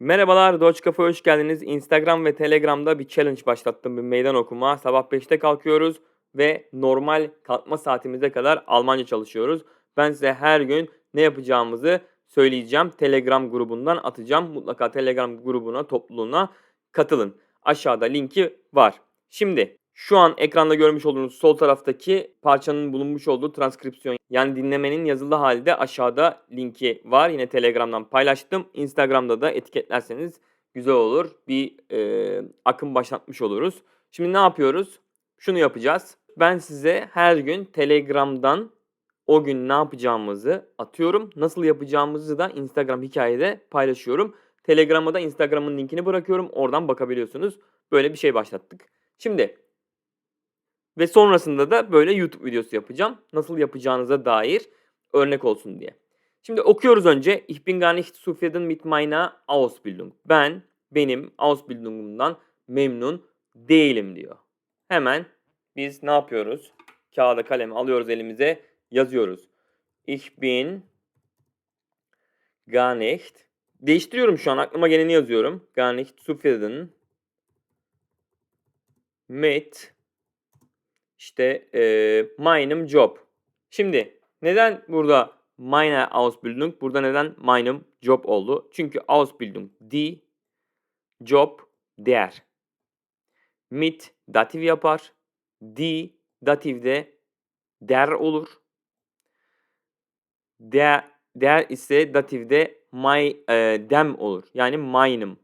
Merhabalar, Doç Kafa'ya hoş geldiniz. Instagram ve Telegram'da bir challenge başlattım, bir meydan okuma. Sabah 5'te kalkıyoruz ve normal kalkma saatimize kadar Almanca çalışıyoruz. Ben size her gün ne yapacağımızı söyleyeceğim. Telegram grubundan atacağım. Mutlaka Telegram grubuna, topluluğuna katılın. Aşağıda linki var. Şimdi şu an ekranda görmüş olduğunuz sol taraftaki parçanın bulunmuş olduğu transkripsiyon yani dinlemenin yazılı halde aşağıda linki var. Yine Telegram'dan paylaştım. Instagram'da da etiketlerseniz güzel olur. Bir e, akım başlatmış oluruz. Şimdi ne yapıyoruz? Şunu yapacağız. Ben size her gün Telegram'dan o gün ne yapacağımızı atıyorum. Nasıl yapacağımızı da Instagram hikayede paylaşıyorum. Telegram'a da Instagram'ın linkini bırakıyorum. Oradan bakabiliyorsunuz. Böyle bir şey başlattık. Şimdi ve sonrasında da böyle YouTube videosu yapacağım. Nasıl yapacağınıza dair örnek olsun diye. Şimdi okuyoruz önce. Ich bin gar nicht zufrieden mit meiner Ausbildung. Ben benim Ausbildung'umdan memnun değilim diyor. Hemen biz ne yapıyoruz? Kağıda kalem alıyoruz elimize yazıyoruz. Ich bin gar nicht Değiştiriyorum şu an aklıma geleni yazıyorum. Gar nicht zufrieden mit işte e, meinem Job. Şimdi neden burada meine Ausbildung, burada neden meinem Job oldu? Çünkü Ausbildung die, Job der. Mit datif yapar. Die datifde der olur. Der, der ise datifde my, e, dem olur. Yani meinem.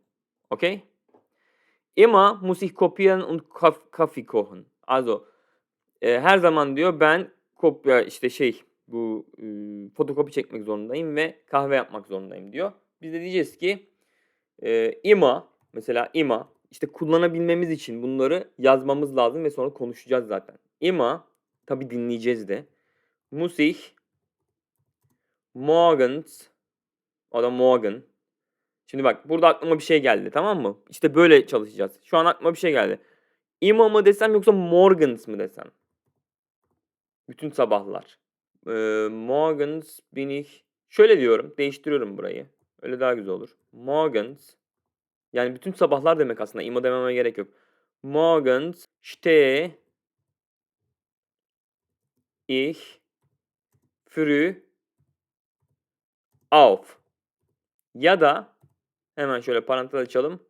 Okay? Immer muss ich kopieren und Kaffee kochen. Also e, her zaman diyor ben kopya işte şey bu e, fotokopi çekmek zorundayım ve kahve yapmak zorundayım diyor. Biz de diyeceğiz ki e, ima mesela ima işte kullanabilmemiz için bunları yazmamız lazım ve sonra konuşacağız zaten. Ima tabi dinleyeceğiz de. Muss ich morgens o da morgen Şimdi bak burada aklıma bir şey geldi tamam mı? İşte böyle çalışacağız. Şu an aklıma bir şey geldi. Ima mı desem yoksa morgens mı desem? Bütün sabahlar. Ee, morgens bin ich. Şöyle diyorum. Değiştiriyorum burayı. Öyle daha güzel olur. Morgens. Yani bütün sabahlar demek aslında. Ima dememe gerek yok. Morgens stehe ich früh auf. Ya da hemen şöyle parantez açalım.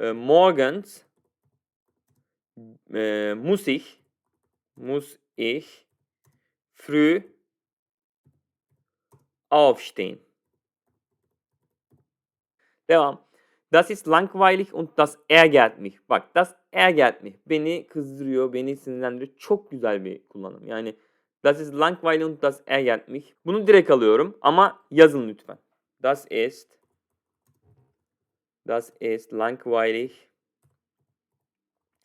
E, morgens e, muss ich muss ich früh aufstehen. Devam. Das ist langweilig und das ärgert mich. Bak das ärgert mich. Beni kızdırıyor, beni sinirlendiriyor. Çok güzel bir kullanım. Yani das ist langweilig und das ärgert mich. Bunu direkt alıyorum ama yazın lütfen. Das ist Das ist langweilig.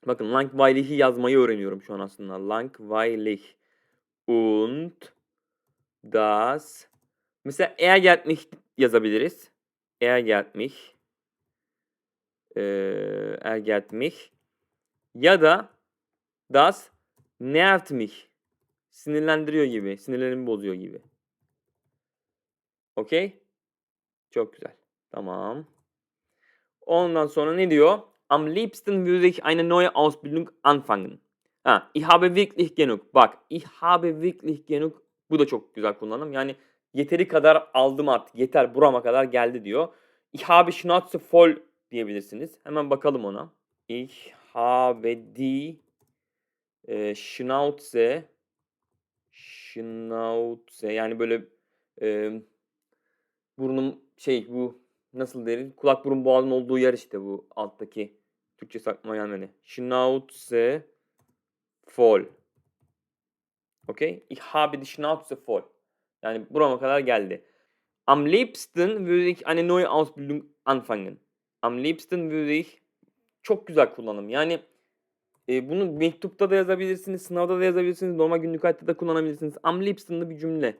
Bakın langweilig'i yazmayı öğreniyorum şu an aslında. Langweilig. Und das Mesela ärgert mich yazabiliriz. Ärgert mich. Ee, ärgert mich. Ya da das nervt mich. Sinirlendiriyor gibi. Sinirlerimi bozuyor gibi. Okey? Çok güzel. Tamam. Ondan sonra ne diyor? Am liebsten würde ich eine neue Ausbildung anfangen. Ha, ich habe wirklich genug. Bak, ich habe wirklich genug. Bu da çok güzel kullanım. Yani yeteri kadar aldım artık. Yeter burama kadar geldi diyor. Ich habe Schnauze voll diyebilirsiniz. Hemen bakalım ona. Ich habe die e, Schnauze Schnauze yani böyle e, burnum şey bu nasıl deriz? Kulak burun boğazın olduğu yer işte bu alttaki. Türkçe aklıma gelmedi. Schnauze voll. Okay? Ich habe die Schnauze voll. Yani burama kadar geldi. Am liebsten würde ich eine neue Ausbildung anfangen. Am liebsten würde ich çok güzel kullanım. Yani e, bunu mektupta da yazabilirsiniz, sınavda da yazabilirsiniz, normal günlük hayatta da kullanabilirsiniz. Am liebsten'lı bir cümle.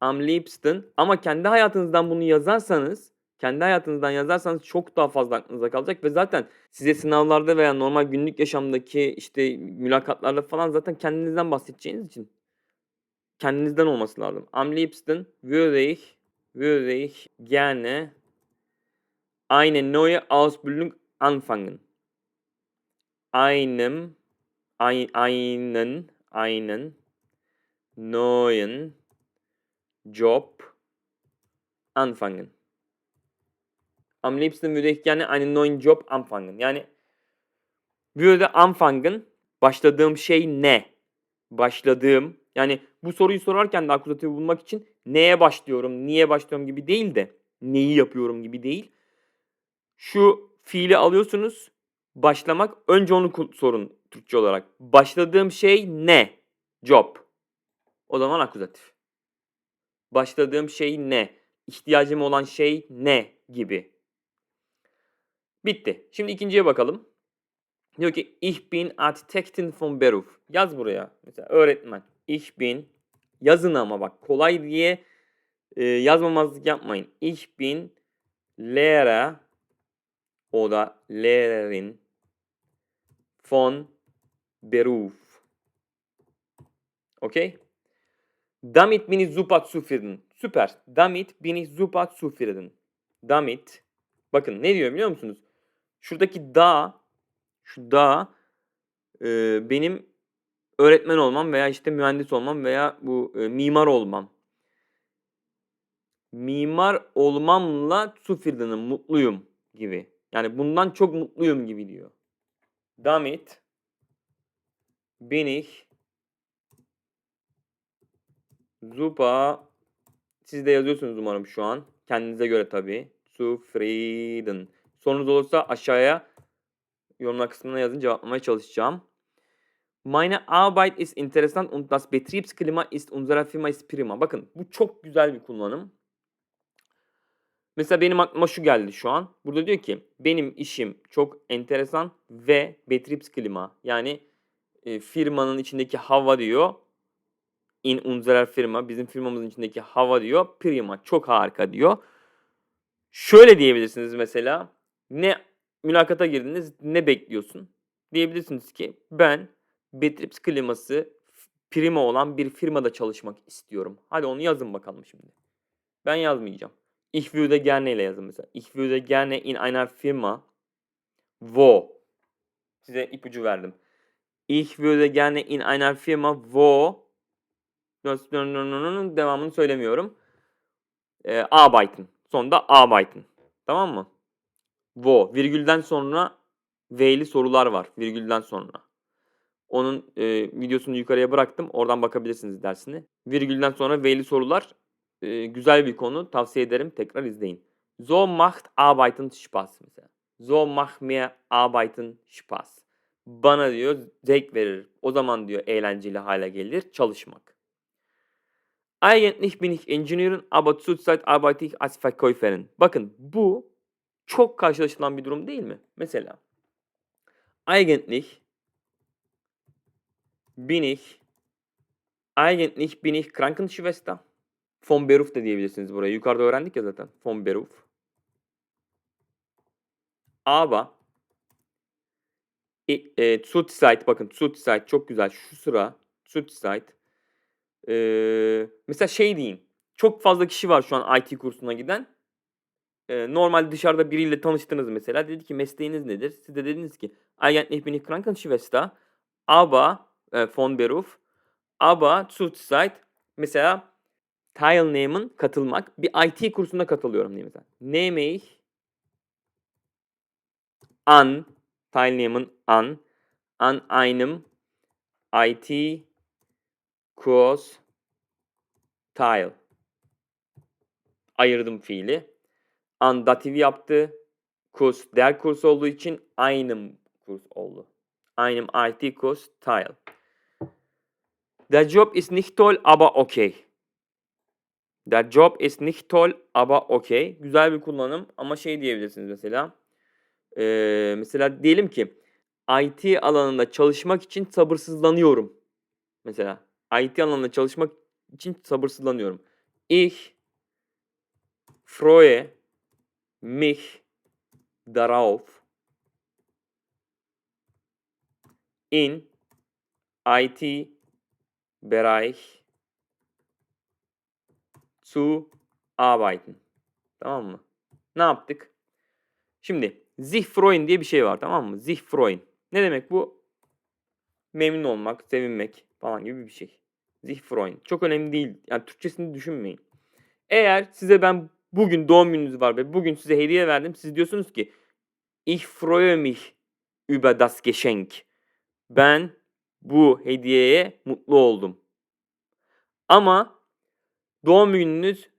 Am liebsten ama kendi hayatınızdan bunu yazarsanız kendi hayatınızdan yazarsanız çok daha fazla aklınızda kalacak ve zaten size sınavlarda veya normal günlük yaşamdaki işte mülakatlarda falan zaten kendinizden bahsedeceğiniz için kendinizden olması lazım. Am liebsten würde ich, würde ich gerne eine neue Ausbildung anfangen. Einem, ein, einen, einen neuen Job anfangen. Am liebsten würde ich gerne einen neuen Job anfangen. Yani würde anfangen başladığım şey ne? Başladığım yani bu soruyu sorarken de akuzatifi bulmak için neye başlıyorum, niye başlıyorum gibi değil de neyi yapıyorum gibi değil. Şu fiili alıyorsunuz. Başlamak. Önce onu sorun Türkçe olarak. Başladığım şey ne? Job. O zaman akuzatif. Başladığım şey ne? İhtiyacım olan şey ne? Gibi. Bitti. Şimdi ikinciye bakalım. Diyor ki Ich bin Architektin von Beruf. Yaz buraya. Mesela öğretmen. Ich bin. Yazın ama bak kolay diye e, yazmamazlık yapmayın. Ich bin Lehrer oder Lehrerin von Beruf. Okay? Damit bin ich super zufrieden. Süper. Damit bin ich super zufrieden. Damit. Bakın ne diyor biliyor musunuz? Şuradaki da, şu da e, benim öğretmen olmam veya işte mühendis olmam veya bu e, mimar olmam. Mimar olmamla zufrieden'im, mutluyum gibi. Yani bundan çok mutluyum gibi diyor. Damit bin ich super siz de yazıyorsunuz umarım şu an. Kendinize göre tabii. Zufrieden. Sorunuz olursa aşağıya yorumlar kısmına yazın cevaplamaya çalışacağım. Meine Arbeit ist interessant und das Betriebsklima ist unserer Firma ist prima. Bakın bu çok güzel bir kullanım. Mesela benim aklıma şu geldi şu an. Burada diyor ki benim işim çok enteresan ve Betriebsklima yani e, firmanın içindeki hava diyor. In unserer Firma bizim firmamızın içindeki hava diyor. Prima çok harika diyor. Şöyle diyebilirsiniz mesela. Ne mülakata girdiniz ne bekliyorsun? Diyebilirsiniz ki ben Betriebs kliması prima olan bir firmada çalışmak istiyorum. Hadi onu yazın bakalım şimdi. Ben yazmayacağım. Ich würde gerne ile yazın mesela. Ich würde gerne in einer Firma wo size ipucu verdim. Ich würde gerne in einer Firma wo devamını söylemiyorum. E, arbeiten. Sonunda arbeiten. Tamam mı? Wo. Virgülden sonra V'li sorular var. Virgülden sonra. Onun e, videosunu yukarıya bıraktım. Oradan bakabilirsiniz dersini. Virgülden sonra V'li sorular e, güzel bir konu. Tavsiye ederim. Tekrar izleyin. So macht Arbeiten Spaß mesela. So macht mir Arbeiten Spaß. Bana diyor zevk verir. O zaman diyor eğlenceli hale gelir çalışmak. Eigentlich bin ich Ingenieurin, aber zurzeit arbeite ich als Verkäuferin. Bakın bu çok karşılaşılan bir durum değil mi? Mesela eigentlich bin ich eigentlich bin ich Krankenschwester. Von Beruf da diyebilirsiniz buraya. Yukarıda öğrendik ya zaten. Von Beruf. Aber e, e, zurzeit bakın zurzeit çok güzel. Şu sıra zurzeit Eee, mesela şey diyeyim. Çok fazla kişi var şu an IT kursuna giden. Eee, normal dışarıda biriyle tanıştınız mesela. Dedi ki mesleğiniz nedir? Siz de dediniz ki Eigentlich bin ich Krankenschwester, aber e, von Beruf, aber zurzeit mesela teilnehmen katılmak bir IT kursuna katılıyorum diye mesela. Nehme ich an teilnehmen an an einem IT Kurs tile. Ayırdım fiili. An dativi yaptı. Kurs der kurs olduğu için aynı kurs oldu. Einem IT kurs tile. Der Job ist nicht toll aber okay. Der Job ist nicht toll aber okay. Güzel bir kullanım ama şey diyebilirsiniz mesela. Ee, mesela diyelim ki IT alanında çalışmak için sabırsızlanıyorum. Mesela IT alanında çalışmak için sabırsızlanıyorum. Ich freue mich darauf in IT Bereich zu arbeiten. Tamam mı? Ne yaptık? Şimdi sich freuen diye bir şey var tamam mı? Sich freuen. Ne demek bu? Memnun olmak, sevinmek falan gibi bir şey. Sich freuen. Çok önemli değil. Yani Türkçesini düşünmeyin. Eğer size ben bugün doğum gününüz var ve bugün size hediye verdim. Siz diyorsunuz ki Ich freue mich über das Geschenk. Ben bu hediyeye mutlu oldum. Ama doğum gününüz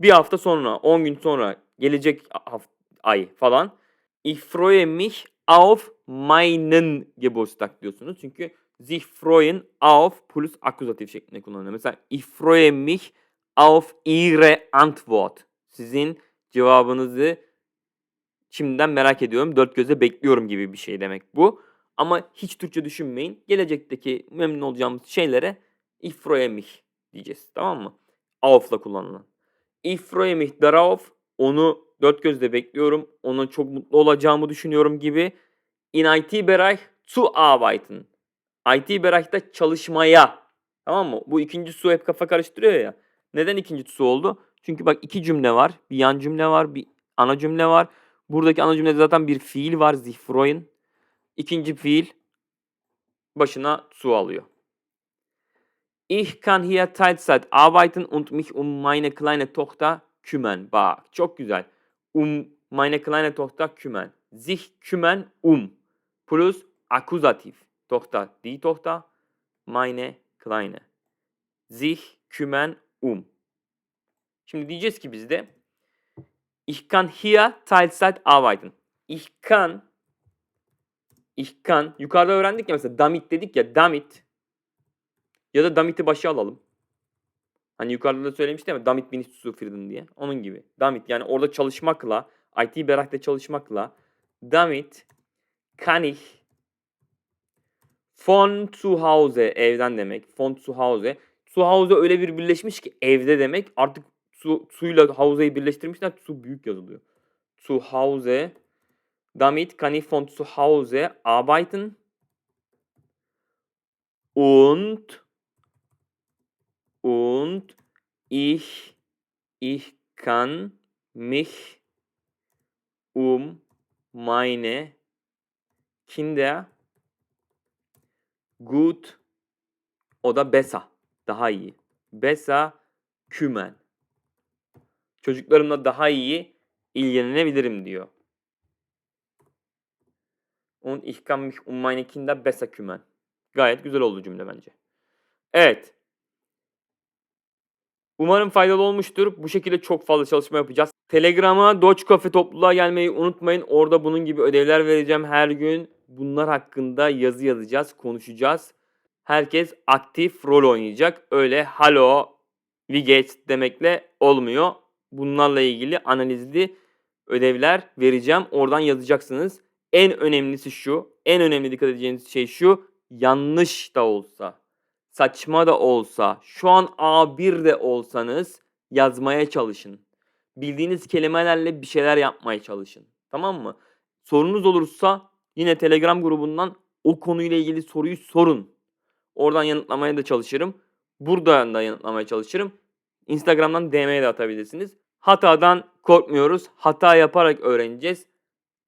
bir hafta sonra, 10 gün sonra, gelecek haft- ay falan. Ich freue mich auf meinen Geburtstag diyorsunuz. Çünkü sich freuen auf plus akuzatif şeklinde kullanılıyor. Mesela ich freue mich auf ihre Antwort. Sizin cevabınızı şimdiden merak ediyorum. Dört gözle bekliyorum gibi bir şey demek bu. Ama hiç Türkçe düşünmeyin. Gelecekteki memnun olacağımız şeylere mich diyeceğiz. Tamam mı? Auf'la kullanılan. Mich darauf. Onu dört gözle bekliyorum. Ona çok mutlu olacağımı düşünüyorum gibi. In IT-Bereich zu arbeiten. IT-Bereich'ta çalışmaya. Tamam mı? Bu ikinci su hep kafa karıştırıyor ya. Neden ikinci su oldu? Çünkü bak iki cümle var. Bir yan cümle var. Bir ana cümle var. Buradaki ana cümlede zaten bir fiil var. Sich. İkinci fiil başına su alıyor. Ich kann hier Teilzeit arbeiten und mich um meine kleine Tochter kümmern. Bak çok güzel. Um meine kleine Tochter kümmern. Sich kümmern um. Plus Akkusativ. Tochter, die Tochter. Meine kleine. Sich kümmern um. Şimdi diyeceğiz ki biz de Ich kann hier Teilzeit arbeiten. Yukarıda öğrendik ya mesela damit dedik ya damit ya da damit'i başa alalım. Hani yukarıda da söylemiştim ya damit bin zufrieden diye. Onun gibi. Damit yani orada çalışmakla IT Bereich'te çalışmakla damit kann ich von zu Hause evden demek. Von zu Hause. Zu Hause öyle bir birleşmiş ki evde demek. Artık su, suyla Hause'yi birleştirmişler. Su büyük yazılıyor. Zu Hause Damit kann ich von zu Hause arbeiten und und ich ich kann mich um meine Kinder gut o da besser daha iyi besser kümmern çocuklarımla daha iyi ilgilenebilirim diyor. Und ich kann mich um meine Kinder besser kümmern. Gayet güzel oldu cümle bence. Evet. Umarım faydalı olmuştur. Bu şekilde çok fazla çalışma yapacağız. Telegram'a Doge Cafe topluluğa gelmeyi unutmayın. Orada bunun gibi ödevler vereceğim her gün. Bunlar hakkında yazı yazacağız, konuşacağız. Herkes aktif rol oynayacak. Öyle hello, we get demekle olmuyor. Bunlarla ilgili analizli ödevler vereceğim. Oradan yazacaksınız. En önemlisi şu. En önemli dikkat edeceğiniz şey şu. Yanlış da olsa, saçma da olsa, şu an A1 de olsanız yazmaya çalışın. Bildiğiniz kelimelerle bir şeyler yapmaya çalışın. Tamam mı? Sorunuz olursa yine Telegram grubundan o konuyla ilgili soruyu sorun. Oradan yanıtlamaya da çalışırım. Buradan da yanıtlamaya çalışırım. Instagram'dan DM'ye de atabilirsiniz. Hatadan korkmuyoruz. Hata yaparak öğreneceğiz.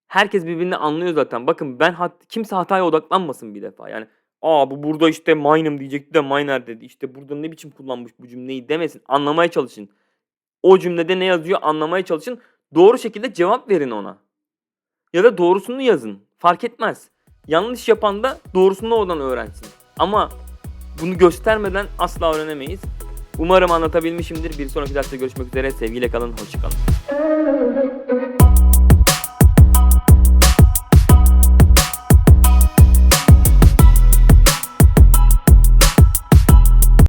Herkes birbirini anlıyor zaten. Bakın ben hat- kimse hataya odaklanmasın bir defa. Yani aa bu burada işte mine'ım diyecekti de miner dedi. İşte burada ne biçim kullanmış bu cümleyi demesin. Anlamaya çalışın. O cümlede ne yazıyor anlamaya çalışın. Doğru şekilde cevap verin ona. Ya da doğrusunu yazın. Fark etmez. Yanlış yapan da doğrusunu oradan öğrensin. Ama bunu göstermeden asla öğrenemeyiz. Umarım anlatabilmişimdir. Bir sonraki derste görüşmek üzere. Sevgiyle kalın. Hoşçakalın.